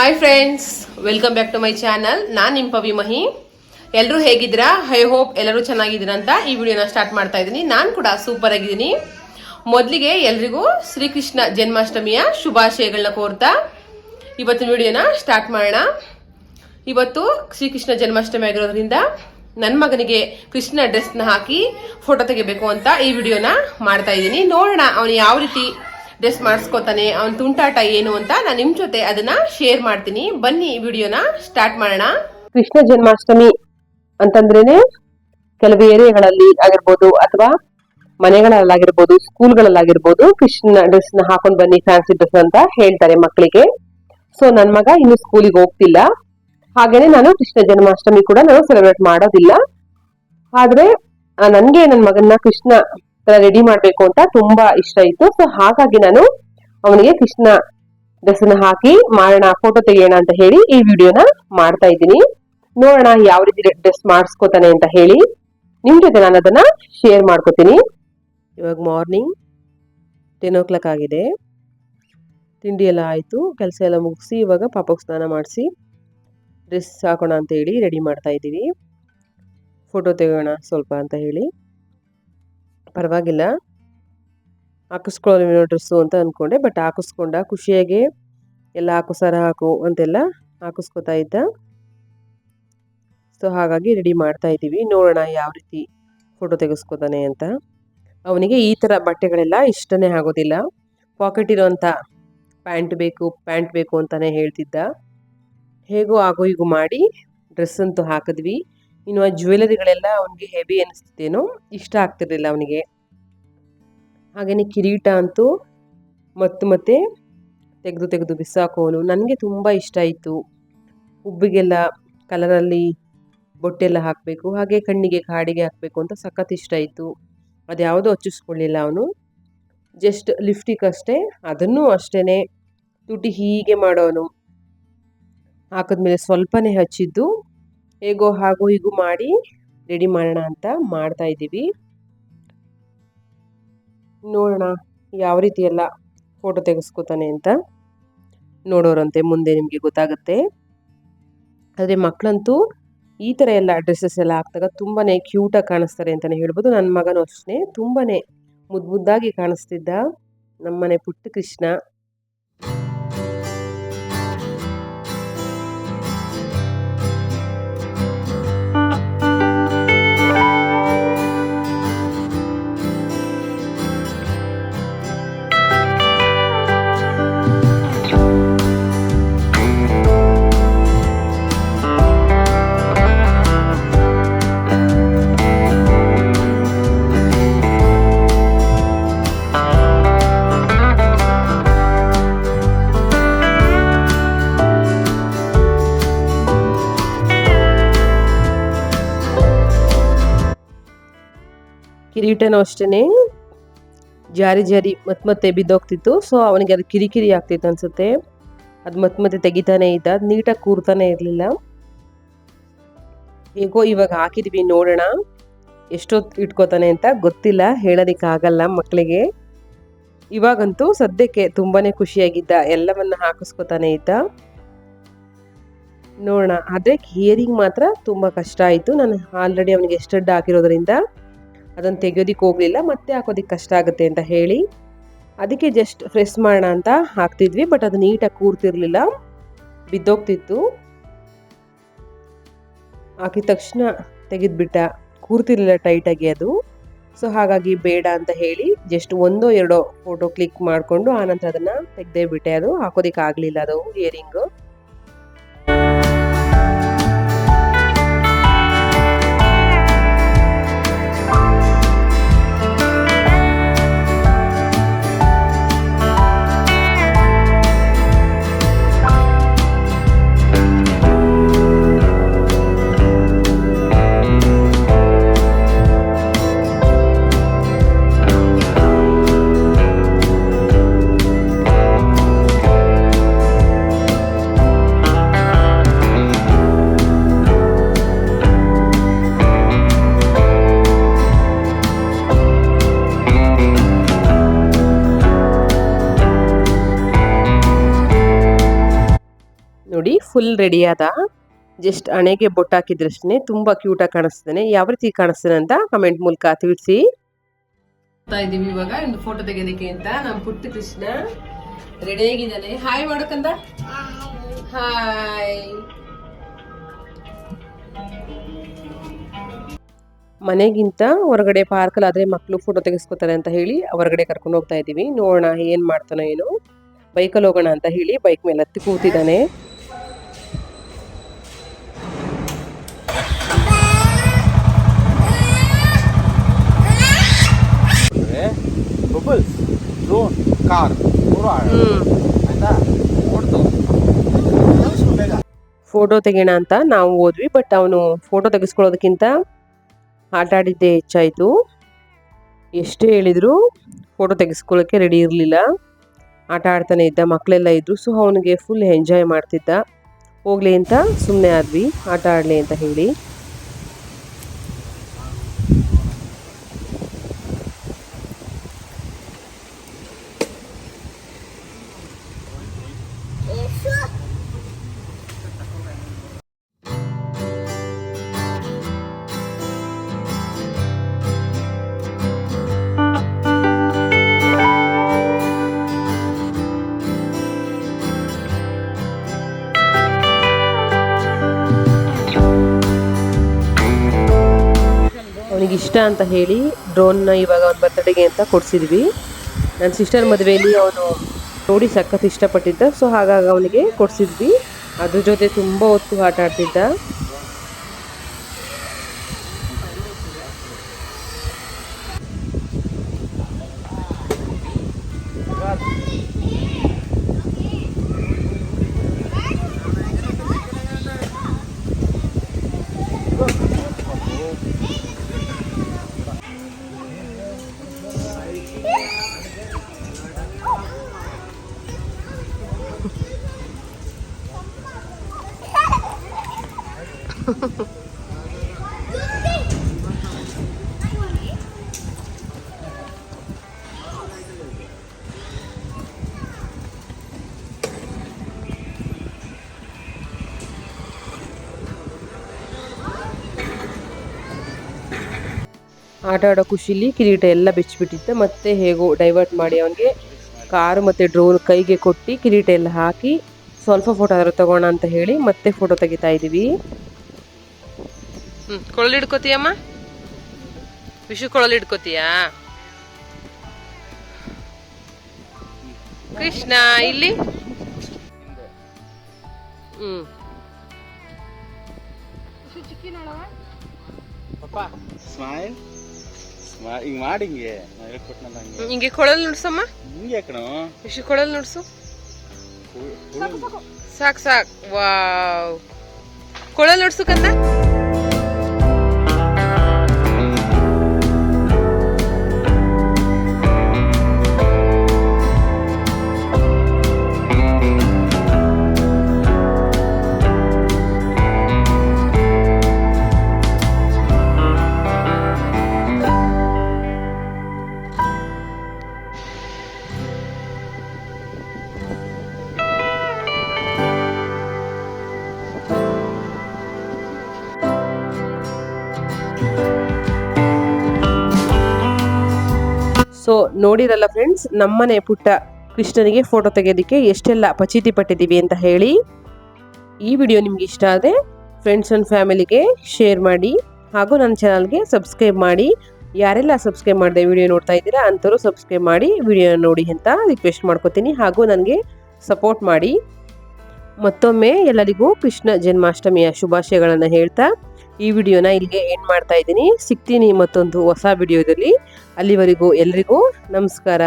Hi friends welcome back to my channel ನಾನು ನಿಮ್ಮ ಪವಿ ಮಹಿ. ಎಲ್ಲರೂ ಹೇಗಿದ್ದೀರಾ? ಐ ಹೋಪ್ ಎಲ್ಲರೂ ಚೆನ್ನಾಗಿದ್ದೀರಾ ಅಂತ ಈ ವಿಡಿಯೋನ ಸ್ಟಾರ್ಟ್ ಮಾಡ್ತಾ ಇದ್ದೀನಿ. ನಾನು ಕೂಡ ಸೂಪರ್ ಆಗಿದ್ದೀನಿ. ಮೊದಲಿಗೆ ಎಲ್ರಿಗೂ ಶ್ರೀಕೃಷ್ಣ ಜನ್ಮಾಷ್ಟಮಿಯ ಶುಭಾಶಯಗಳನ್ನ ಕೋರ್ತಾ ಇವತ್ತಿನ ವಿಡಿಯೋನ ಸ್ಟಾರ್ಟ್ ಮಾಡೋಣ. ಇವತ್ತು ಶ್ರೀಕೃಷ್ಣ ಜನ್ಮಾಷ್ಟಮಿ ಆಗಿರೋದ್ರಿಂದ ನನ್ನ ಮಗನಿಗೆ ಕೃಷ್ಣ ಡ್ರೆಸ್ನ ಹಾಕಿ ಫೋಟೋ ತೆಗಿಬೇಕು ಅಂತ ಈ ವಿಡಿಯೋನ ಮಾಡ್ತಾ ಇದ್ದೀನಿ. ನೋಡೋಣ ಅವನು ಯಾವ ರೀತಿ ಡ್ರೆಸ್ ಮಾಡಿಸ್ಕೋತಾನೆ. ಅವನ ತುಂಟಾಟ ಏನು ಅಂತ ನಾನು ನಿಮ್ಮ ಜೊತೆ ಅದನ್ನ ಶೇರ್ ಮಾಡ್ತೀನಿ. ಬನ್ನಿ ಈ ವಿಡಿಯೋನ ಸ್ಟಾರ್ಟ್ ಮಾಡೋಣ. ಕೃಷ್ಣ ಜನ್ಮಾಷ್ಟಮಿ ಅಂತಂದ್ರೇನೆ ಕೆಲವು ಏರಿಯಾಗಳಲ್ಲಿ ಆಗಿರ್ಬೋದು ಅಥವಾ ಮನೆಗಳಲ್ಲಾಗಿರ್ಬೋದು, ಸ್ಕೂಲ್ಗಳಲ್ಲಾಗಿರ್ಬೋದು ಕೃಷ್ಣ ಡ್ರೆಸ್ನ ಹಾಕೊಂಡ್ ಬನ್ನಿ ಫ್ಯಾನ್ಸಿ ಡ್ರೆಸ್ ಅಂತ ಹೇಳ್ತಾರೆ ಮಕ್ಕಳಿಗೆ ಸೊ ನನ್ ಮಗ ಇನ್ನು ಸ್ಕೂಲಿಗೆ ಹೋಗ್ತಿಲ್ಲ. ಹಾಗೇನೆ ನಾನು ಕೃಷ್ಣ ಜನ್ಮಾಷ್ಟಮಿ ಕೂಡ ನಾನು ಸೆಲೆಬ್ರೇಟ್ ಮಾಡೋದಿಲ್ಲ. ಆದ್ರೆ ನನ್ಗೆ ನನ್ನ ಮಗನ್ನ ಕೃಷ್ಣ ರೆಡಿ ಮಾಡ್ಬೇಕು ಅಂತ ತುಂಬಾ ಇಷ್ಟ ಇತ್ತು. ಸೊ ಹಾಗಾಗಿ ನಾನು ಅವನಿಗೆ ಕೃಷ್ಣ ಡ್ರೆಸ್ ಹಾಕಿ ಮಾಡೋಣ ಫೋಟೋ ತೆಗೆಯೋಣ ಅಂತ ಹೇಳಿ ಈ ವಿಡಿಯೋನ ಮಾಡ್ತಾ ಇದ್ದೀನಿ. ನೋಡೋಣ ಯಾವ ರೀತಿ ಡ್ರೆಸ್ ಮಾಡಿಸ್ಕೋತಾನೆ ಅಂತ ಹೇಳಿ. ನಿಮ್ ಜೊತೆ ನಾನು ಅದನ್ನ ಶೇರ್ ಮಾಡ್ಕೋತೀನಿ. ಇವಾಗ ಮಾರ್ನಿಂಗ್ ಟೆನ್ ಓ ಕ್ಲಾಕ್ ಆಗಿದೆ. ತಿಂಡಿ ಎಲ್ಲ ಆಯಿತು. ಕೆಲಸ ಎಲ್ಲ ಮುಗಿಸಿ ಇವಾಗ ಪಾಪಕ್ಕೆ ಸ್ನಾನ ಮಾಡಿಸಿ ಡ್ರೆಸ್ ಹಾಕೋಣ ಅಂತ ಹೇಳಿ ರೆಡಿ ಮಾಡ್ತಾ ಇದ್ದೀವಿ ಫೋಟೋ ತೆಗೋಣ ಸ್ವಲ್ಪ ಅಂತ ಹೇಳಿ. ಪರವಾಗಿಲ್ಲ. ಹಾಕಿಸ್ಕೊಳ್ಳೋ ಡ್ರೆಸ್ಸು ಅಂತ ಅಂದ್ಕೊಂಡೆ ಬಟ್ ಹಾಕಿಸ್ಕೊಂಡ ಖುಷಿಯಾಗಿ ಎಲ್ಲ ಹಾಕು, ಸರ ಹಾಕು ಅಂತೆಲ್ಲ ಹಾಕಿಸ್ಕೊತಾ ಇದ್ದ. ಸೊ ಹಾಗಾಗಿ ರೆಡಿ ಮಾಡ್ತಾ ಇದ್ದೀವಿ. ನೋಡೋಣ ಯಾವ ರೀತಿ ಫೋಟೋ ತೆಗೆಸ್ಕೊತಾನೆ ಅಂತ. ಅವನಿಗೆ ಈ ಥರ ಬಟ್ಟೆಗಳೆಲ್ಲ ಇಷ್ಟನೇ ಆಗೋದಿಲ್ಲ. ಪಾಕೆಟ್ ಇರೋವಂಥ ಪ್ಯಾಂಟ್ ಬೇಕು ಪ್ಯಾಂಟ್ ಬೇಕು ಅಂತಾನೆ ಹೇಳ್ತಿದ್ದ. ಹೇಗೋ ಆಗೋ ಹೀಗೂ ಮಾಡಿ ಡ್ರೆಸ್ ಅಂತೂ ಹಾಕಿದ್ವಿ. ಇನ್ನು ಆ ಜ್ಯುವೆಲರಿಗಳೆಲ್ಲ ಅವನಿಗೆ ಹೆವಿ ಅನಿಸ್ತಿತ್ತೇನೋ, ಇಷ್ಟ ಆಗ್ತಿರಲಿಲ್ಲ ಅವನಿಗೆ. ಹಾಗೆಯೇ ಕಿರೀಟ ಅಂತೂ ಮತ್ತೆ ಮತ್ತೆ ತೆಗೆದು ತೆಗೆದು ಬಿಸಾಕೋನು, ನನಗೆ ತುಂಬ ಇಷ್ಟ ಆಯಿತು. ಹುಬ್ಬಿಗೆಲ್ಲ ಕಲರಲ್ಲಿ ಬೊಟ್ಟೆಲ್ಲ ಹಾಕಬೇಕು, ಹಾಗೆ ಕಣ್ಣಿಗೆ ಕಾಡಿಗೆ ಹಾಕಬೇಕು ಅಂತ ಸಖತ್ ಇಷ್ಟ ಆಯಿತು. ಅದ್ಯಾವುದೂ ಹಚ್ಚಿಸ್ಕೊಳ್ಳಿಲ್ಲ ಅವನು. ಜಸ್ಟ್ ಲಿಫ್ಟಿಕ್ ಅಷ್ಟೇ, ಅದನ್ನೂ ಅಷ್ಟೇ ತುಟಿ ಹೀಗೆ ಮಾಡೋನು. ಹಾಕಿದ್ಮೇಲೆ ಸ್ವಲ್ಪನೇ ಹಚ್ಚಿದ್ದು ಹೇಗೋ ಹಾಗೋ ಹೀಗೂ ಮಾಡಿ ರೆಡಿ ಮಾಡೋಣ ಅಂತ ಮಾಡ್ತಾ ಇದ್ದೀವಿ. ನೋಡೋಣ ಯಾವ ರೀತಿ ಎಲ್ಲ ಫೋಟೋ ತೆಗೆಸ್ಕೊತಾನೆ ಅಂತ ನೋಡೋರಂತೆ ಮುಂದೆ ನಿಮಗೆ ಗೊತ್ತಾಗುತ್ತೆ. ಆದರೆ ಮಕ್ಕಳಂತೂ ಈ ಥರ ಎಲ್ಲ ಡ್ರೆಸ್ಸಸ್ ಎಲ್ಲ ಹಾಕ್ದಾಗ ತುಂಬಾ ಕ್ಯೂಟಾಗಿ ಕಾಣಿಸ್ತಾರೆ ಅಂತಲೇ ಹೇಳ್ಬೋದು. ನನ್ನ ಮಗನೂ ಅಷ್ಟೇ ತುಂಬಾ ಮುದ್ದು ಮುದ್ದಾಗಿ ಕಾಣಿಸ್ತಿದ್ದ ನಮ್ಮನೆ ಪುಟ್ಟ ಕೃಷ್ಣ. ಕಿರೀಟನೂ ಅಷ್ಟೇ ಜಾರಿ ಜಾರಿ ಮತ್ತೆ ಮತ್ತೆ ಬಿದ್ದೋಗ್ತಿತ್ತು. ಸೊ ಅವನಿಗೆ ಅದು ಕಿರಿಕಿರಿ ಆಗ್ತಿತ್ತು ಅನ್ಸುತ್ತೆ. ಅದು ಮತ್ತೆ ಮತ್ತೆ ತೆಗಿತಾನೆ ಇದ್ದ. ಅದು ನೀಟಾಗಿ ಕೂರ್ತಾನೆ ಇರಲಿಲ್ಲ. ಹೇಗೋ ಇವಾಗ ಹಾಕಿದ್ವಿ ನೋಡೋಣ. ಎಷ್ಟೊತ್ತು ಇಟ್ಕೋತಾನೆ ಅಂತ ಗೊತ್ತಿಲ್ಲ. ಹೇಳೋದಕ್ಕೆ ಆಗಲ್ಲ ಮಕ್ಕಳಿಗೆ ಇವಾಗಂತೂ ಸದ್ಯಕ್ಕೆ ತುಂಬಾ ಖುಷಿಯಾಗಿದ್ದ. ಎಲ್ಲವನ್ನ ಹಾಕಿಸ್ಕೊತಾನೆ ಇದ್ದ. ನೋಡೋಣ. ಆದರೆ ಹಿಯರಿಂಗ್ ಮಾತ್ರ ತುಂಬ ಕಷ್ಟ ಆಯಿತು. ನಾನು ಆಲ್ರೆಡಿ ಅವನಿಗೆ ಸ್ಟಡ್ ಹಾಕಿರೋದ್ರಿಂದ. ಅದನ್ನು ತೆಗೆಯೋದಿಕ್ಕೆ ಹೋಗಲಿಲ್ಲ, ಮತ್ತೆ ಹಾಕೋದಿಕ್ಕೆ ಕಷ್ಟ ಆಗುತ್ತೆ ಅಂತ ಹೇಳಿ ಅದಕ್ಕೆ ಜಸ್ಟ್ ಫ್ರೆಸ್ ಮಾಡೋಣ ಅಂತ ಹಾಕ್ತಿದ್ವಿ ಬಟ್ ಅದು ನೀಟಾಗಿ ಕೂರ್ತಿರ್ಲಿಲ್ಲ, ಬಿದ್ದೋಗ್ತಿತ್ತು. ಹಾಕಿದ ತಕ್ಷಣ ತೆಗೆದುಬಿಟ್ಟ, ಕೂರ್ತಿರ್ಲಿಲ್ಲ ಟೈಟಾಗಿ ಅದು. ಸೊ ಹಾಗಾಗಿ ಬೇಡ ಅಂತ ಹೇಳಿ ಜಸ್ಟ್ ಒಂದೋ ಎರಡೋ ಫೋಟೋ ಕ್ಲಿಕ್ ಮಾಡಿಕೊಂಡು ಆನಂತರ ಅದನ್ನು ತೆಗೆದೇ ಬಿಟ್ಟೆ ಅದು. ಹಾಕೋದಿಕ್ಕೆ ಆಗಲಿಲ್ಲ ಅದು ಇಯರಿಂಗು ಫುಲ್ ರೆಡಿ ಆದ ಜಸ್ಟ್ ಹಣೆಗೆ ಬೊಟ್ಟು ಹಾಕಿದ್ರಷ್ಟೇ ತುಂಬಾ ಕ್ಯೂಟಾಗಿ ಕಾಣಿಸ್ತಾನೆ ಯಾವ ರೀತಿ ಕಾಣಿಸ್ತಾನೆ ಅಂತ ಕಮೆಂಟ್ ಮೂಲಕ ತಿಳಿಸಿ. ಇದೀವಿ ಇವಾಗ ಒಂದು ಫೋಟೋ ತೆಗೆಯೋದಕ್ಕೆ ಅಂತ. ನಮ್ಮ ಪುಟ್ಟ ಕೃಷ್ಣ ರೆಡಿ ಆಗಿದ್ದಾನೆ. ಹಾಯ್ ಹಾಯ್ ಮನೆಗಿಂತ ಹೊರಗಡೆ ಪಾರ್ಕಲ್ಲಿ ಆದ್ರೆ ಮಕ್ಕಳು ಫೋಟೋ ತೆಗೆಸ್ಕೊತಾರೆ ಅಂತ ಹೇಳಿ ಹೊರಗಡೆ ಕರ್ಕೊಂಡು ಹೋಗ್ತಾ ಇದೀವಿ ನೋಡೋಣ ಏನ್ ಮಾಡ್ತಾನೋ ಏನು. ಬೈಕಲ್ಲಿ ಹೋಗೋಣ ಅಂತ ಹೇಳಿ ಬೈಕ್ ಮೇಲೆ ಹತ್ತಿ ಕೂತಿದ್ದಾನೆ. ಬಬಲ್ಸ್ ಡ್ರೋನ್ ಕಾರ್ ಮೂರು ಆಯ್ತಾ? ಕೊಡ್ತು. ಫೋಟೋ ತೆಗೋಣ ಅಂತ ನಾವು ಹೋದ್ವಿ ಬಟ್ ಅವನು ಫೋಟೋ ತೆಗೆಸ್ಕೊಳ್ಳೋದಕ್ಕಿಂತ ಆಟ ಆಡಿದ್ದೇ ಹೆಚ್ಚಾಯಿತು. ಎಷ್ಟೇ ಹೇಳಿದ್ರು ಫೋಟೋ ತೆಗೆಸ್ಕೊಳ್ಳೋಕ್ಕೆ ರೆಡಿ ಇರಲಿಲ್ಲ. ಆಟ ಆಡ್ತಾನೆ ಇದ್ದ ಮಕ್ಕಳೆಲ್ಲ ಇದ್ದರು ಸೊ ಅವನಿಗೆ ಫುಲ್ ಎಂಜಾಯ್ ಮಾಡ್ತಿದ್ದ. ಹೋಗ್ಲಿ ಅಂತ ಸುಮ್ಮನೆ ಆದ್ವಿ ಆಟ ಆಡಲಿ ಅಂತ ಹೇಳಿ. ಇಷ್ಟ ಅಂತ ಹೇಳಿ ಡ್ರೋನ್ನ ಇವಾಗ ಅವ್ನ ಬರ್ತಡೆಗೆ ಅಂತ ಕೊಡ್ಸಿದ್ವಿ. ನನ್ನ ಸಿಸ್ಟರ್ ಮದುವೆಯಲ್ಲಿ ಅವನು ನೋಡಿ ಸಖತ್ ಇಷ್ಟಪಟ್ಟಿದ್ದ ಸೊ ಹಾಗಾಗಿ ಅವನಿಗೆ ಕೊಡ್ಸಿದ್ವಿ. ಅದ್ರ ಜೊತೆ ತುಂಬ ಹೊತ್ತು ಆಟ ಆಡ್ತಿದ್ದ. ಆಟ ಆಡೋ ಖುಷಿಲಿ ಕಿರೀಟ ಎಲ್ಲ ಬಿಚ್ಚಿಬಿಟ್ಟಿದ್ದ ಮತ್ತೆ ಹೇಗೋ ಡೈವರ್ಟ್ ಮಾಡಿ ಅವನಿಗೆ ಕಾರು ಮತ್ತು ಡ್ರೋನ್ ಕೈಗೆ ಕೊಟ್ಟು ಕಿರೀಟ ಎಲ್ಲ ಹಾಕಿ ಸ್ವಲ್ಪ ಫೋಟೋ ಆದರೂ ತಗೋಣ ಅಂತ ಹೇಳಿ ಮತ್ತೆ ಫೋಟೋ ತೆಗಿತಾ ಇದೀವಿ ಕೊಳಲು ಹಿಡ್ಕೋತೀಯಮ್ಮ ವಿಶು ಕೊಳಲು ಹಿಡ್ಕೋತೀಯಾ ಕೃಷ್ಣ ಇಲ್ಲಿ? ಸ್ಮೈಲ್ ಸ್ಮೈಲ್ ಹಿಂಗೆ ಮಾಡಿ ಹಿಂಗೆ. ಹೇಳ್ಕೊಟ್ನಲ್ಲ ಹಂಗೆ. ಹಿಂಗೆ ಕೊಳಲು ನುಡ್ಸಮ್ಮ? ಹಿಂಗೆ ಕಣೋ. ಇಷ್ಟು ಕೊಳಲ್ ನುಡ್ಸು? ಸಾಕ್ ಸಾಕ್. ವಾವ್. ಕೊಳಲ್ ನುಡ್ಸು ಸೊ ನೋಡಿರಲ್ಲ ಫ್ರೆಂಡ್ಸ್ ನಮ್ಮನೆ ಪುಟ್ಟ ಕೃಷ್ಣನಿಗೆ ಫೋಟೋ ತೆಗೆಯೋದಕ್ಕೆ ಎಷ್ಟೆಲ್ಲ ಪಚೀತಿ ಪಟ್ಟಿದ್ದೀವಿ ಅಂತ ಹೇಳಿ ಈ ವಿಡಿಯೋ ನಿಮ್ಗೆ ಇಷ್ಟ ಆದರೆ ಫ್ರೆಂಡ್ಸ್ ಆ್ಯಂಡ್ ಫ್ಯಾಮಿಲಿಗೆ ಶೇರ್ ಮಾಡಿ ಹಾಗೂ ನನ್ನ ಚಾನಲ್ಗೆ ಸಬ್ಸ್ಕ್ರೈಬ್ ಮಾಡಿ. ಯಾರೆಲ್ಲ ಸಬ್ಸ್ಕ್ರೈಬ್ ಮಾಡಿದೆ ವಿಡಿಯೋ ನೋಡ್ತಾ ಇದ್ದೀರಾ ಅಂಥವ್ರು ಸಬ್ಸ್ಕ್ರೈಬ್ ಮಾಡಿ ವಿಡಿಯೋ ನೋಡಿ ಅಂತ ರಿಕ್ವೆಸ್ಟ್ ಮಾಡ್ಕೋತೀನಿ ಹಾಗೂ ನನಗೆ ಸಪೋರ್ಟ್ ಮಾಡಿ. ಮತ್ತೊಮ್ಮೆ ಎಲ್ಲರಿಗೂ ಕೃಷ್ಣ ಜನ್ಮಾಷ್ಟಮಿಯ ಶುಭಾಶಯಗಳನ್ನು ಹೇಳ್ತಾ ಈ ವಿಡಿಯೋನ ಇಲ್ಲಿಗೆ ಎಂಡ್ ಮಾಡ್ತಾ ಇದ್ದೀನಿ. ಸಿಗ್ತೀನಿ ಮತ್ತೊಂದು ಹೊಸ ವಿಡಿಯೋದಲ್ಲಿ. ಅಲ್ಲಿವರೆಗೂ ಎಲ್ರಿಗೂ ನಮಸ್ಕಾರ.